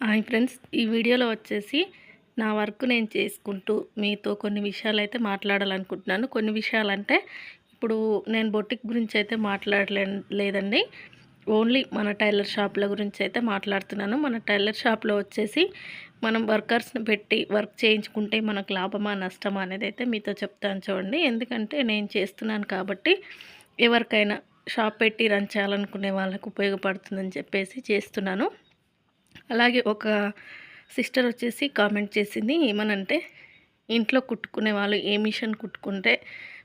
Hi friends ఈ వీడియోలో వచ్చేసి నా వర్క్ నేను చేసుకుంటూ మీతో కొన్ని విషయాలు అయితే మాట్లాడాలనుకుంటున్నాను. కొన్ని విషయాలు అంటే ఇప్పుడు నేను బొటిక్ గురించి అయితే మాట్లాడలే లేదండి. ఓన్లీ మన టైలర్ షాప్ల గురించి అయితే మాట్లాడుతున్నాను. మన టైలర్ షాప్లో వచ్చేసి మనం వర్కర్స్ని పెట్టి వర్క్ చేయించుకుంటే మనకు లాభమా నష్టమా అనేది అయితే మీతో చెప్తాను చూడండి. ఎందుకంటే నేను చేస్తున్నాను కాబట్టి ఎవరికైనా షాప్ పెట్టి రన్ చేయాలనుకునే వాళ్ళకు ఉపయోగపడుతుందని చెప్పేసి చేస్తున్నాను. అలాగే ఒక సిస్టర్ వచ్చేసి కామెంట్ చేసింది ఏమనంటే ఇంట్లో కుట్టుకునే వాళ్ళు ఏ మిషన్ కుట్టుకుంటే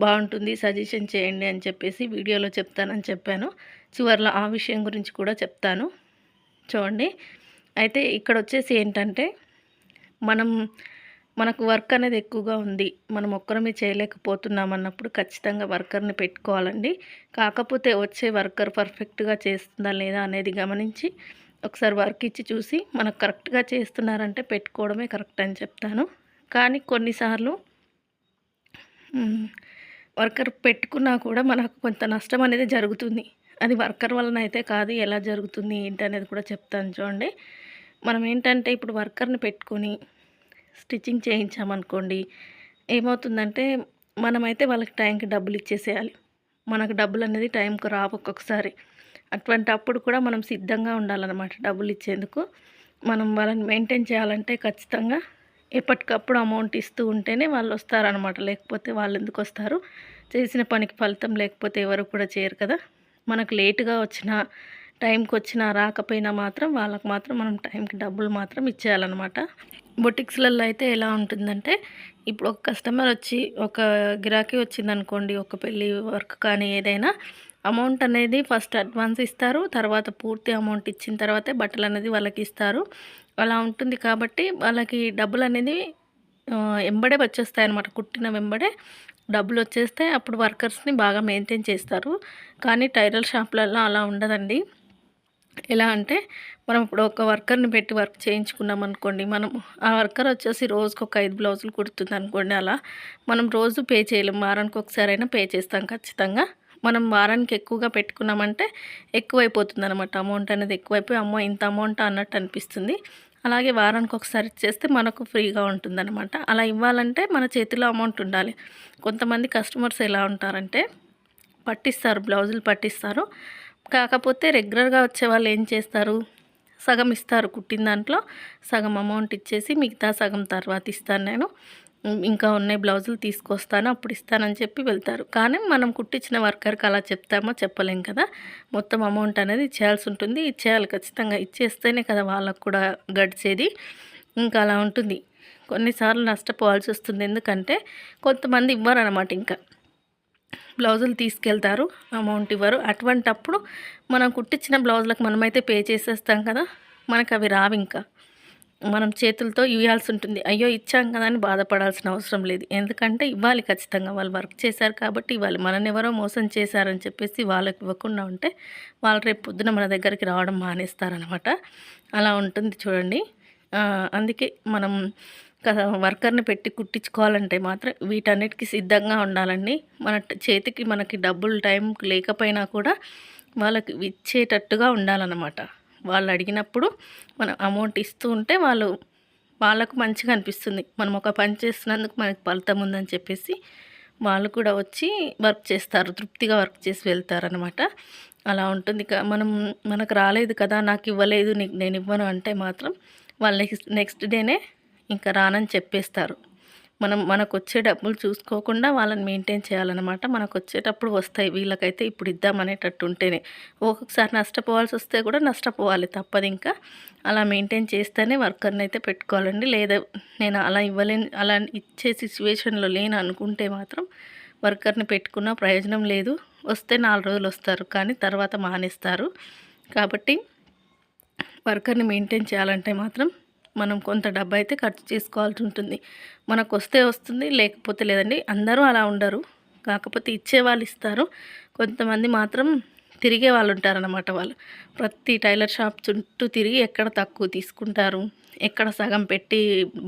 బాగుంటుంది సజెషన్ చేయండి అని చెప్పేసి వీడియోలో చెప్తానని చెప్పాను. చివరిలో ఆ విషయం గురించి కూడా చెప్తాను. చూడండి. అయితే ఇక్కడ వచ్చేసి ఏంటంటే మనం మనకు వర్క్ అనేది ఎక్కువగా ఉంది మనం ఒక్కరమే చేయలేకపోతున్నాం అన్నప్పుడు ఖచ్చితంగా వర్కర్ని పెట్టుకోవాలండి. కాకపోతే వచ్చే వర్కర్ పర్ఫెక్ట్గా చేస్తుందా లేదా అనేది గమనించి ఒకసారి వర్క్ ఇచ్చి చూసి మనకు కరెక్ట్గా చేస్తున్నారంటే పెట్టుకోవడమే కరెక్ట్ అని చెప్తాను. కానీ కొన్నిసార్లు వర్కర్ పెట్టుకున్నా కూడా మనకు కొంత నష్టం అనేది జరుగుతుంది. అది వర్కర్ వలన అయితే కాదు ఎలా జరుగుతుంది ఏంటి అనేది కూడా చెప్తాను చూడండి. మనం ఏంటంటే ఇప్పుడు వర్కర్ని పెట్టుకొని స్టిచ్చింగ్ చేయించామనుకోండి ఏమవుతుందంటే మనమైతే వాళ్ళకి టైంకి డబ్బులు ఇచ్చేసేయాలి. మనకు డబ్బులు అనేది టైంకి రావు ఒక్కొక్కసారి. అటువంటి అప్పుడు కూడా మనం సిద్ధంగా ఉండాలన్నమాట డబ్బులు ఇచ్చేందుకు. మనం వాళ్ళని మెయింటైన్ చేయాలంటే ఖచ్చితంగా ఎప్పటికప్పుడు అమౌంట్ ఇస్తూ ఉంటేనే వాళ్ళు వస్తారనమాట లేకపోతే వాళ్ళు ఎందుకు వస్తారు? చేసిన పనికి ఫలితం లేకపోతే ఎవరు కూడా చేయరు కదా. మనకు లేటుగా వచ్చిన టైంకి వచ్చినా రాకపోయినా మాత్రం వాళ్ళకి మాత్రం మనం టైంకి డబ్బులు మాత్రం ఇచ్చేయాలన్నమాట. బొటిక్స్లలో అయితే ఎలా ఉంటుందంటే ఇప్పుడు ఒక కస్టమర్ వచ్చి ఒక గిరాకీ వచ్చిందనుకోండి ఒక పెళ్ళి వర్క్ కానీ ఏదైనా అమౌంట్ అనేది ఫస్ట్ అడ్వాన్స్ ఇస్తారు. తర్వాత పూర్తి అమౌంట్ ఇచ్చిన తర్వాతే బట్టలు అనేది వాళ్ళకి ఇస్తారు. అలా ఉంటుంది కాబట్టి వాళ్ళకి డబ్బులు అనేది వెంబడే వచ్చేస్తాయి అనమాట కుట్టిన వెంబడే డబ్బులు వచ్చేస్తే అప్పుడు వర్కర్స్ని బాగా మెయింటైన్ చేస్తారు. కానీ టైలర్ షాప్లలో అలా ఉండదండి. ఎలా అంటే మనం ఇప్పుడు ఒక వర్కర్ని పెట్టి వర్క్ చేయించుకున్నాం అనుకోండి మనం ఆ వర్కర్ వచ్చేసి రోజుకి ఒక ఐదు బ్లౌజులు కుడుతుంది అనుకోండి అలా మనం రోజు పే చేయలేం. వారానికి ఒకసారి అయినా పే చేస్తాం ఖచ్చితంగా. మనం వారానికి ఎక్కువగా పెట్టుకున్నామంటే ఎక్కువైపోతుంది అనమాట అమౌంట్ అనేది ఎక్కువైపోయి అమ్మో ఇంత అమౌంట్ అన్నట్టు అనిపిస్తుంది. అలాగే వారానికి ఒకసారి ఇచ్చేస్తే మనకు ఫ్రీగా ఉంటుందన్నమాట. అలా ఇవ్వాలంటే మన చేతిలో అమౌంట్ ఉండాలి. కొంతమంది కస్టమర్స్ ఎలా ఉంటారంటే పట్టిస్తారు బ్లౌజులు పట్టిస్తారు. కాకపోతే రెగ్యులర్గా వచ్చే వాళ్ళు ఏం చేస్తారు? సగం ఇస్తారు కుట్టిన దాంట్లో సగం అమౌంట్ ఇచ్చేసి మిగతా సగం తర్వాత ఇస్తాను నేను. ఇంకా ఉన్నాయి బ్లౌజులు తీసుకొస్తాను అప్పుడు ఇస్తానని చెప్పి వెళ్తారు. కానీ మనం కుట్టించిన వర్కర్కి అలా చెప్తామో చెప్పలేం కదా. మొత్తం అమౌంట్ అనేది ఇచ్చేయాల్సి ఉంటుంది. ఇచ్చేయాలి ఖచ్చితంగా. ఇచ్చేస్తేనే కదా వాళ్ళకు కూడా గడిచేది. ఇంకా అలా ఉంటుంది. కొన్నిసార్లు నష్టపోవాల్సి వస్తుంది. ఎందుకంటే కొంతమంది ఇవ్వరు అనమాట ఇంకా. బ్లౌజులు తీసుకెళ్తారు అమౌంట్ ఇవ్వరు. అటువంటప్పుడు మనం కుట్టించిన బ్లౌజులకు మనమైతే పే చేసేస్తాం కదా. మనకు అవి రావు ఇంకా. మనం చేతులతో ఇవ్వాల్సి ఉంటుంది అయ్యో ఇచ్చాం కదా అని బాధపడాల్సిన అవసరం లేదు. ఎందుకంటే ఇవ్వాలి ఖచ్చితంగా. వాళ్ళు వర్క్ చేశారు కాబట్టి ఇవ్వాలి. మనని ఎవరో మోసం చేశారని చెప్పేసి వాళ్ళకి ఇవ్వకుండా ఉంటే వాళ్ళు రేపు పొద్దున మన దగ్గరికి రావడం మానేస్తారనమాట అలా ఉంటుంది చూడండి. అందుకే మనం వర్కర్ని పెట్టి కుట్టించుకోవాలంటే మాత్రం వీటన్నిటికీ సిద్ధంగా ఉండాలండి. మన చేతికి మనకి డబ్బులు టైం లేకపోయినా కూడా వాళ్ళకి ఇచ్చేటట్టుగా ఉండాలన్నమాట. వాళ్ళు అడిగినప్పుడు మనం అమౌంట్ ఇస్తూ ఉంటే వాళ్ళు వాళ్ళకు మంచిగా అనిపిస్తుంది. మనం ఒక పని చేసినందుకు మనకు ఫలితం ఉందని చెప్పేసి వాళ్ళు కూడా వచ్చి వర్క్ చేస్తారు. తృప్తిగా వర్క్ చేసి వెళ్తారనమాట అలా ఉంటుంది. మనం మనకు రాలేదు కదా నాకు ఇవ్వలేదు నేను ఇవ్వను అంటే మాత్రం వాళ్ళు నెక్స్ట్ నెక్స్ట్ డేనే ఇంకా రానని చెప్పేస్తారు. మనం మనకు వచ్చే డబ్బులు చూసుకోకుండా వాళ్ళని మెయింటైన్ చేయాలన్నమాట. మనకు వచ్చేటప్పుడు వస్తాయి. వీళ్ళకైతే ఇప్పుడు ఇద్దామనేటట్టు ఉంటేనే ఒక్కొక్కసారి నష్టపోవాల్సి వస్తే కూడా నష్టపోవాలి తప్పదు ఇంకా. అలా మెయింటైన్ చేస్తేనే వర్కర్ని అయితే పెట్టుకోవాలండి. లేదా నేను అలా ఇవ్వలేని అలా ఇచ్చే సిచ్యువేషన్లో లేను అనుకుంటే మాత్రం వర్కర్ని పెట్టుకున్న ప్రయోజనం లేదు. వస్తే నాలుగు రోజులు వస్తారు. కానీ తర్వాత మానేస్తారు. కాబట్టి వర్కర్ని మెయింటైన్ చేయాలంటే మాత్రం మనం కొంత డబ్బు అయితే ఖర్చు చేసుకోవాల్సి ఉంటుంది. మనకు వస్తే వస్తుంది లేకపోతే లేదండి. అందరూ అలా ఉండరు. కాకపోతే ఇచ్చే వాళ్ళు ఇస్తారు. కొంతమంది మాత్రం తిరిగే వాళ్ళు ఉంటారనమాట వాళ్ళు. ప్రతి టైలర్ షాప్ చుట్టూ తిరిగి ఎక్కడ తక్కువ తీసుకుంటారు? ఎక్కడ సగం పెట్టి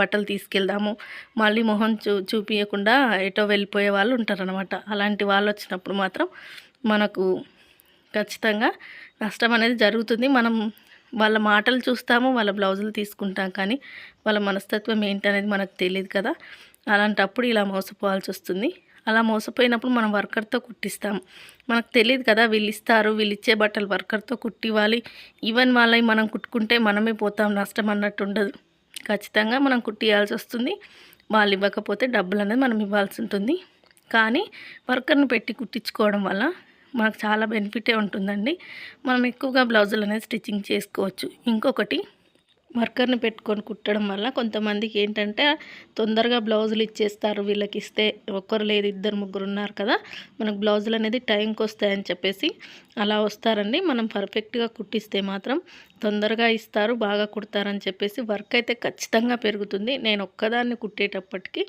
బట్టలు తీసుకెళ్దాము? మళ్ళీ మొహం చూ చూపించకుండా ఎటో వెళ్ళిపోయే వాళ్ళు ఉంటారనమాట అలాంటి వాళ్ళు వచ్చినప్పుడు మాత్రం మనకు ఖచ్చితంగా నష్టం అనేది జరుగుతుంది. మనం వాళ్ళ మాటలు చూస్తాము వాళ్ళ బ్లౌజులు తీసుకుంటాం కానీ వాళ్ళ మనస్తత్వం ఏంటనేది మనకు తెలియదు కదా. అలాంటప్పుడు ఇలా మోసపోవాల్సి వస్తుంది. అలా మోసపోయినప్పుడు మనం వర్కర్తో కుట్టిస్తాం మనకు తెలియదు కదా వీళ్ళు ఇస్తారు వీళ్ళు ఇచ్చే బట్టలు వర్కర్తో కుట్టివ్వాలి. ఈవెన్ వాళ్ళవి మనం కుట్టుకుంటే మనమే పోతాం నష్టం అన్నట్టు ఉండదు. ఖచ్చితంగా మనం కుట్టియాల్సి వస్తుంది. వాళ్ళు ఇవ్వకపోతే డబ్బులు అనేది మనం ఇవ్వాల్సి ఉంటుంది. కానీ వర్కర్ని పెట్టి కుట్టించుకోవడం వల్ల మనకు చాలా బెనిఫిటే ఉంటుందండి. మనం ఎక్కువగా బ్లౌజులు అనేది స్టిచ్చింగ్ చేసుకోవచ్చు. ఇంకొకటి వర్కర్ని పెట్టుకొని కుట్టడం వల్ల కొంతమందికి ఏంటంటే తొందరగా బ్లౌజులు ఇచ్చేస్తారు. వీళ్ళకి ఇస్తే ఒక్కరు లేదు ఇద్దరు ముగ్గురు ఉన్నారు కదా. మనకు బ్లౌజులు అనేది టైంకి వస్తాయని చెప్పేసి అలా వస్తారండి. మనం పర్ఫెక్ట్గా కుట్టిస్తే మాత్రం తొందరగా ఇస్తారు బాగా కుడతారని చెప్పేసి వర్క్ అయితే ఖచ్చితంగా పెరుగుతుంది. నేను ఒక్కదాన్ని కుట్టేటప్పటికి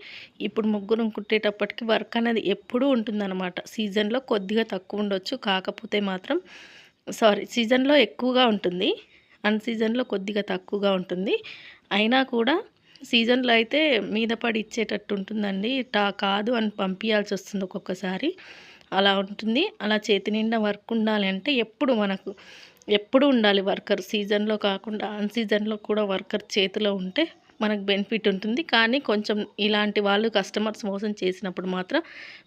ఇప్పుడు ముగ్గురు కుట్టేటప్పటికి వర్క్ అనేది ఎప్పుడూ ఉంటుందన్నమాట. సీజన్లో కొద్దిగా తక్కువ ఉండొచ్చు కాకపోతే మాత్రం సారీ సీజన్లో ఎక్కువగా ఉంటుంది. అన్ సీజన్లో కొద్దిగా తక్కువగా ఉంటుంది. అయినా కూడా సీజన్లో అయితే మీద పడి ఇచ్చేటట్టు ఉంటుందండి. టా కాదు అని పంపించాల్సి వస్తుంది ఒక్కొక్కసారి. అలా ఉంటుంది. అలా చేతి నిండా వర్క్ ఉండాలి అంటే ఎప్పుడు మనకు ఎప్పుడు ఉండాలి వర్కర్? సీజన్లో కాకుండా అన్ సీజన్లో కూడా వర్కర్ చేతిలో ఉంటే మనకు బెనిఫిట్ ఉంటుంది. కానీ కొంచెం ఇలాంటి వాళ్ళు కస్టమర్స్ మోసం చేసినప్పుడు మాత్రం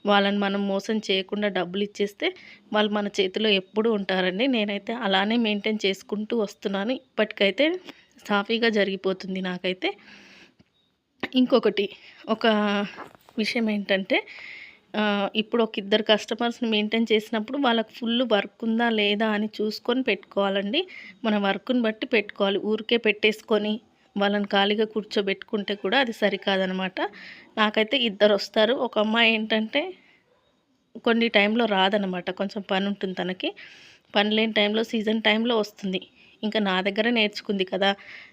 వాళ్ళని మనం మోసం చేయకుండా డబ్బులు ఇచ్చేస్తే వాళ్ళు మన చేతిలో ఎప్పుడు ఉంటారండి. నేనైతే అలానే మెయింటైన్ చేసుకుంటూ వస్తున్నాను. ఇప్పటికైతే సాఫీగా జరిగిపోతుంది నాకైతే. ఇంకొకటి ఒక విషయం ఏంటంటే ఇప్పుడు ఒక ఇద్దరు కస్టమర్స్ని మెయింటైన్ చేసినప్పుడు వాళ్ళకి ఫుల్ వర్క్ ఉందా లేదా అని చూసుకొని పెట్టుకోవాలండి. మన వర్క్ని బట్టి పెట్టుకోవాలి. ఊరికే పెట్టేసుకొని వాళ్ళని ఖాళీగా కూర్చోబెట్టుకుంటే కూడా అది సరికాదనమాట. నాకైతే ఇద్దరు వస్తారు ఒక అమ్మాయి ఏంటంటే కొన్ని టైంలో రాదనమాట. కొంచెం పని ఉంటుంది తనకి. పని లేని టైంలో సీజన్ టైంలో వస్తుంది. ఇంకా నా దగ్గర నేర్చుకుంది కదా.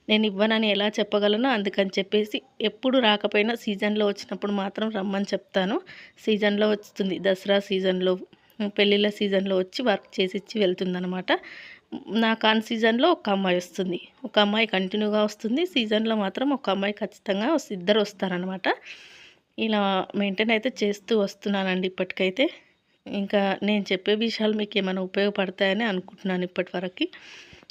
నేను ఇవ్వనని ఎలా చెప్పగలను? అందుకని చెప్పేసి ఎప్పుడు రాకపోయినా సీజన్లో వచ్చినప్పుడు మాత్రం రమ్మని చెప్తాను. సీజన్లో వస్తుంది. దసరా సీజన్లో పెళ్ళిళ్ళ సీజన్లో వచ్చి వర్క్ చేసి ఇచ్చి వెళ్తుందనమాట. నా కాన్ సీజన్లో ఒక అమ్మాయి వస్తుంది. ఒక అమ్మాయి కంటిన్యూగా వస్తుంది. సీజన్లో మాత్రం ఒక అమ్మాయి ఖచ్చితంగా ఇద్దరు వస్తారనమాట ఇలా మెయింటైన్ అయితే చేస్తూ వస్తున్నానండి ఇప్పటికైతే. ఇంకా నేను చెప్పే విషయాలు మీకు ఏమైనా ఉపయోగపడతాయని అనుకుంటున్నాను ఇప్పటి వరకు.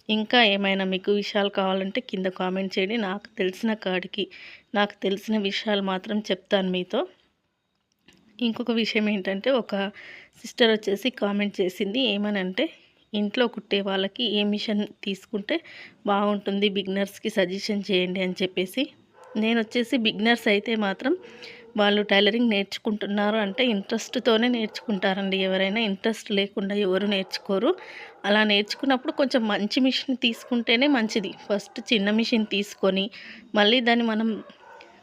ఇంకా ఏమైనా మీకు విషయాలు కావాలంటే కింద కామెంట్ చేయండి. నాకు తెలిసిన కాడికి నాకు తెలిసిన విషయాలు మాత్రం చెప్తాను మీతో. ఇంకొక విషయం ఏంటంటే ఒక సిస్టర్ వచ్చేసి కామెంట్ చేసింది. ఏమనంటే ఇంట్లో కుట్టే వాళ్ళకి ఏ మిషన్ తీసుకుంటే బాగుంటుంది బిగినర్స్కి సజెషన్ చేయండి అని చెప్పేసి. నేను వచ్చేసి బిగినర్స్ అయితే మాత్రం వాళ్ళు టైలరింగ్ నేర్చుకుంటున్నారు అంటే ఇంట్రెస్ట్తోనే నేర్చుకుంటారండి. ఎవరైనా ఇంట్రెస్ట్ లేకుండా ఎవరు నేర్చుకోరు. అలా నేర్చుకున్నప్పుడు కొంచెం మంచి మిషన్ తీసుకుంటేనే మంచిది. ఫస్ట్ చిన్న మిషన్ తీసుకొని మళ్ళీ దాన్ని మనం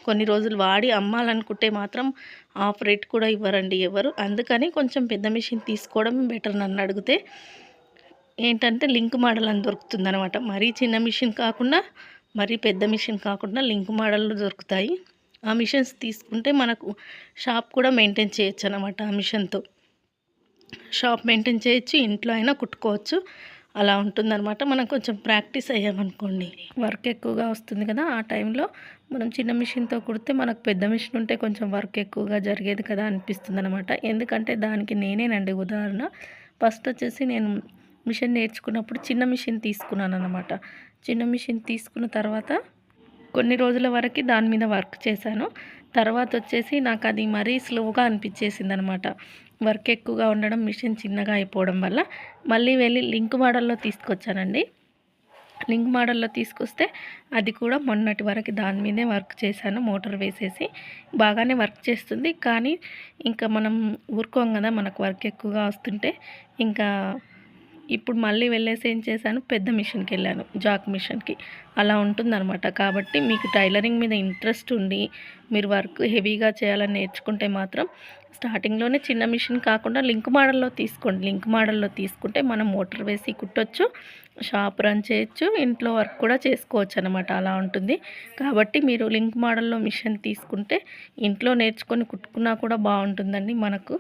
కొన్ని రోజులు వాడి అమ్మాలనుకుంటే మాత్రం ఆఫ్ రేట్ కూడా ఇవ్వరండి ఎవరు. అందుకని కొంచెం పెద్ద మిషన్ తీసుకోవడం బెటర్ నన్ను అడిగితే. ఏంటంటే లింక్ మోడల్ అని దొరుకుతుంది అనమాట మరీ చిన్న మిషన్ కాకుండా మరీ పెద్ద మిషన్ కాకుండా లింక్ మోడల్లో దొరుకుతాయి. ఆ మిషన్స్ తీసుకుంటే మనకు షాప్ కూడా మెయింటైన్ చేయొచ్చు అనమాట ఆ మిషన్తో. షాప్ మెయింటైన్ చేయొచ్చు ఇంట్లో అయినా కుట్టుకోవచ్చు. అలా ఉంటుందన్నమాట. మనం కొంచెం ప్రాక్టీస్ అయ్యామనుకోండి. వర్క్ ఎక్కువగా వస్తుంది కదా ఆ టైంలో. మనం చిన్న మిషన్తో కుడితే మనకు పెద్ద మిషన్ ఉంటే కొంచెం వర్క్ ఎక్కువగా జరిగేది కదా అనిపిస్తుంది అనమాట ఎందుకంటే దానికి నేనేనండి ఉదాహరణ. ఫస్ట్ వచ్చేసి నేను మిషన్ నేర్చుకున్నప్పుడు చిన్న మిషన్ తీసుకున్నాను అనమాట చిన్న మిషన్ తీసుకున్న తర్వాత కొన్ని రోజుల వరకు దాని మీద వర్క్ చేశాను. తర్వాత వచ్చేసి నాకు అది మరీ స్లోగా అనిపించేసింది అనమాట వర్క్ ఎక్కువగా ఉండడం మిషన్ చిన్నగా అయిపోవడం వల్ల మళ్ళీ వెళ్ళి లింక్ మోడల్లో తీసుకొచ్చానండి. లింక్ మోడల్లో తీసుకొస్తే అది కూడా మొన్నటి వరకు దాని మీదే వర్క్ చేశాను మోటార్ వేసేసి. బాగానే వర్క్ చేస్తుంది. కానీ ఇంకా మనం ఊరుకోం కదా మనకు వర్క్ ఎక్కువగా వస్తుంటే. ఇంకా ఇప్పుడు మళ్ళీ వెళ్ళేసి ఏం చేశాను? పెద్ద మిషన్కి వెళ్ళాను. జాక్ మిషన్కి. అలా ఉంటుందన్నమాట. కాబట్టి మీకు టైలరింగ్ మీద ఇంట్రెస్ట్ ఉండి మీరు వర్క్ హెవీగా చేయాలని నేర్చుకుంటే మాత్రం స్టార్టింగ్లోనే చిన్న మిషన్ కాకుండా లింక్ మోడల్లో తీసుకోండి. లింక్ మోడల్లో తీసుకుంటే మనం మోటార్ వేసి కుట్టొచ్చు షాప్ రన్ చేయొచ్చు ఇంట్లో వర్క్ కూడా చేసుకోవచ్చు అనమాట అలా ఉంటుంది. కాబట్టి మీరు లింక్ మోడల్లో మిషన్ తీసుకుంటే ఇంట్లో నేర్చుకొని కుట్టుకున్నా కూడా బాగుంటుందండి మనకు.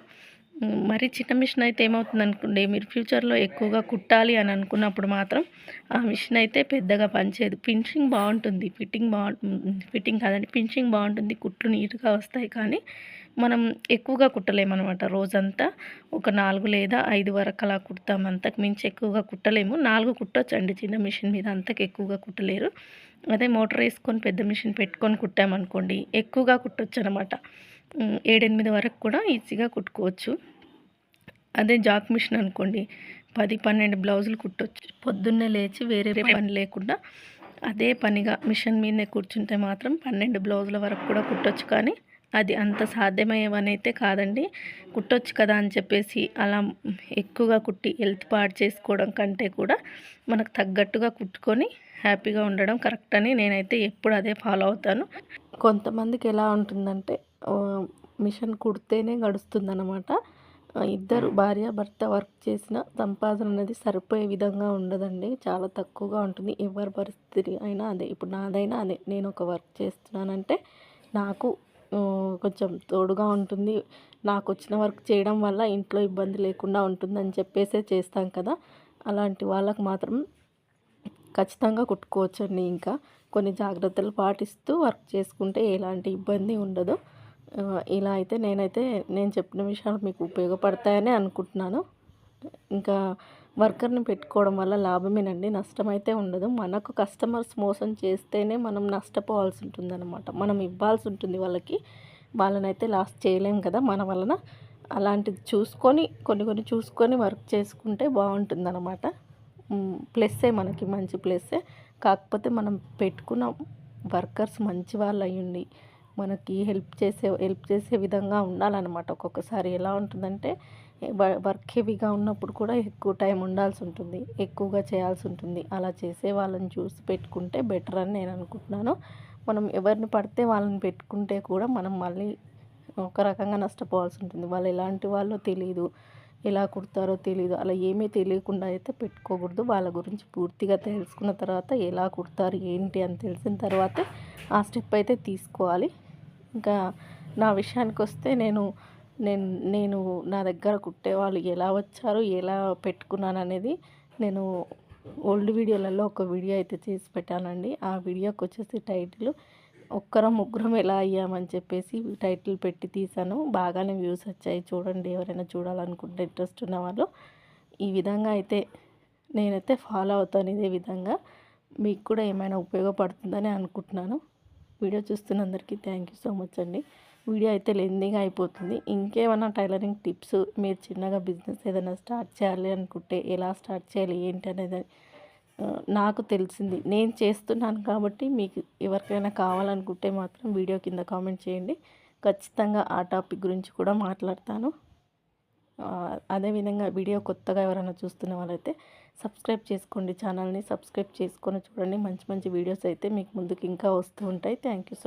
మరి చిన్న మిషన్ అయితే ఏమవుతుంది అనుకోండి మీరు ఫ్యూచర్లో ఎక్కువగా కుట్టాలి అని అనుకున్నప్పుడు మాత్రం ఆ మిషన్ అయితే పెద్దగా పనిచేయదు. ఫినిషింగ్ బాగుంటుంది. ఫిట్టింగ్ బాగుంటుంది ఫిట్టింగ్ కాదండి ఫినిషింగ్ బాగుంటుంది. కుట్లు నీట్గా వస్తాయి కానీ మనం ఎక్కువగా కుట్టలేమన్నమాట. రోజంతా ఒక నాలుగు లేదా ఐదు వరకు అలా కుడతాం. అంతకు మించి ఎక్కువగా కుట్టలేము. నాలుగు కుట్టొచ్చండి చిన్న మిషన్ మీద. అంతకు ఎక్కువగా కుట్టలేరు. అదే మోటార్ వేసుకొని పెద్ద మిషన్ పెట్టుకొని కుట్టామనుకోండి ఎక్కువగా కుట్టొచ్చు అనమాట ఏడెనిమిది వరకు కూడా ఈజీగా కుట్టుకోవచ్చు. అదే జాక్ మిషన్ అనుకోండి పది పన్నెండు బ్లౌజులు కుట్టొచ్చు. పొద్దున్నే లేచి వేరే పని లేకుండా అదే పనిగా మిషన్ మీదనే కూర్చుంటే మాత్రం పన్నెండు బ్లౌజుల వరకు కూడా కుట్టొచ్చు. కానీ అది అంత సాధ్యమయ్యేవనైతే కాదండి. కుట్టొచ్చు కదా అని చెప్పేసి అలా ఎక్కువగా కుట్టి హెల్త్ పాడు చేసుకోవడం కంటే కూడా మనకు తగ్గట్టుగా కుట్టుకొని హ్యాపీగా ఉండడం కరెక్ట్ అని నేనైతే ఎప్పుడు అదే ఫాలో అవుతాను. కొంతమందికి ఎలా ఉంటుందంటే మిషన్ కుడితేనే గడుస్తుందన్నమాట. ఇద్దరు భార్య భర్త వర్క్ చేసిన సంపాదన అనేది సరిపోయే విధంగా ఉండదండి. చాలా తక్కువగా ఉంటుంది. ఎవరి పరిస్థితి అయినా అదే. ఇప్పుడు నాదైనా అదే. నేను ఒక వర్క్ చేస్తున్నానంటే నాకు కొంచెం తోడుగా ఉంటుంది. నాకు వచ్చిన వర్క్ చేయడం వల్ల ఇంట్లో ఇబ్బంది లేకుండా ఉంటుందని చెప్పేసే చేస్తాం కదా. అలాంటి వాళ్ళకు మాత్రం ఖచ్చితంగా కుట్టుకోవచ్చండి ఇంకా. కొన్ని జాగ్రత్తలు పాటిస్తూ వర్క్ చేసుకుంటే ఎలాంటి ఇబ్బంది ఉండదు. ఇలా అయితే నేనైతే నేను చెప్పిన విషయాలు మీకు ఉపయోగపడతాయని అనుకుంటున్నాను. ఇంకా వర్కర్ని పెట్టుకోవడం వల్ల లాభమేనండి. నష్టం అయితే ఉండదు. మనకు కస్టమర్స్ మోసం చేస్తేనే మనం నష్టపోవాల్సి ఉంటుంది అనమాట మనం ఇవ్వాల్సి ఉంటుంది వాళ్ళకి. వాళ్ళనైతే లాస్ట్ చేయలేం కదా. మన వలన అలాంటిది చూసుకొని కొన్ని కొన్ని చూసుకొని వర్క్ చేసుకుంటే బాగుంటుంది అనమాట ప్లస్సే మనకి మంచి ప్లస్సే కాకపోతే మనం పెట్టుకున్న వర్కర్స్ మంచి వాళ్ళు అయ్యండి మనకి హెల్ప్ చేసే హెల్ప్ చేసే విధంగా ఉండాలన్నమాట. ఒక్కొక్కసారి ఎలా ఉంటుందంటే వర్క్ హెవీగా ఉన్నప్పుడు కూడా ఎక్కువ టైం ఉండాల్సి ఉంటుంది. ఎక్కువగా చేయాల్సి ఉంటుంది. అలా చేసే వాళ్ళని చూసి పెట్టుకుంటే బెటర్ అని నేను అనుకుంటున్నాను. మనం ఎవరిని పడితే వాళ్ళని పెట్టుకుంటే కూడా మనం మళ్ళీ ఒక రకంగా నష్టపోవాల్సి ఉంటుంది. వాళ్ళు ఎలాంటి వాళ్ళో తెలియదు ఎలా కుడతారో తెలియదు అలా ఏమీ తెలియకుండా అయితే పెట్టుకోకూడదు. వాళ్ళ గురించి పూర్తిగా తెలుసుకున్న తర్వాత ఎలా కుడతారు ఏంటి అని తెలిసిన తర్వాత ఆ స్టెప్ అయితే తీసుకోవాలి. ఇంకా నా విషయానికి వస్తే నేను నేను నేను నా దగ్గర కుట్టేవాళ్ళు ఎలా వచ్చారు ఎలా పెట్టుకున్నాను అనేది నేను ఓల్డ్ వీడియోలలో ఒక వీడియో అయితే చేసి పెట్టానండి. ఆ వీడియోకి వచ్చేసి టైటిల్ ఒక్కరం ముగ్గురం ఎలా అయ్యామని చెప్పేసి టైటిల్ పెట్టి తీసాను బాగానే వ్యూస్ వచ్చాయి. చూడండి ఎవరైనా చూడాలనుకుంటే ఇంట్రెస్ట్ ఉన్న వాళ్ళు ఈ విధంగా అయితే నేనైతే ఫాలో అవుతాను ఇదే విధంగా. మీకు కూడా ఏమైనా ఉపయోగపడుతుందని అనుకుంటున్నాను. వీడియో చూస్తున్నందరికీ థ్యాంక్ యూ సో మచ్ అండి. వీడియో అయితే లెందీగా అయిపోతుంది. ఇంకేమైనా టైలరింగ్ టిప్స్ మీరు చిన్నగా బిజినెస్ ఏదైనా స్టార్ట్ చేయాలి అనుకుంటే ఎలా స్టార్ట్ చేయాలి ఏంటి అనేది నాకు తెలిసింది. నేను చేస్తున్నాను కాబట్టి మీకు ఎవరికైనా కావాలనుకుంటే మాత్రం వీడియో కింద కామెంట్ చేయండి. ఖచ్చితంగా ఆ టాపిక్ గురించి కూడా మాట్లాడతాను. అదేవిధంగా వీడియో కొత్తగా ఎవరైనా చూస్తున్న వాళ్ళైతే సబ్స్క్రైబ్ చేసుకోండి ఛానల్ని సబ్స్క్రైబ్ చేసుకొని చూడండి. మంచి మంచి వీడియోస్ అయితే మీకు ముందుకు ఇంకా వస్తూ ఉంటాయి. Thank you so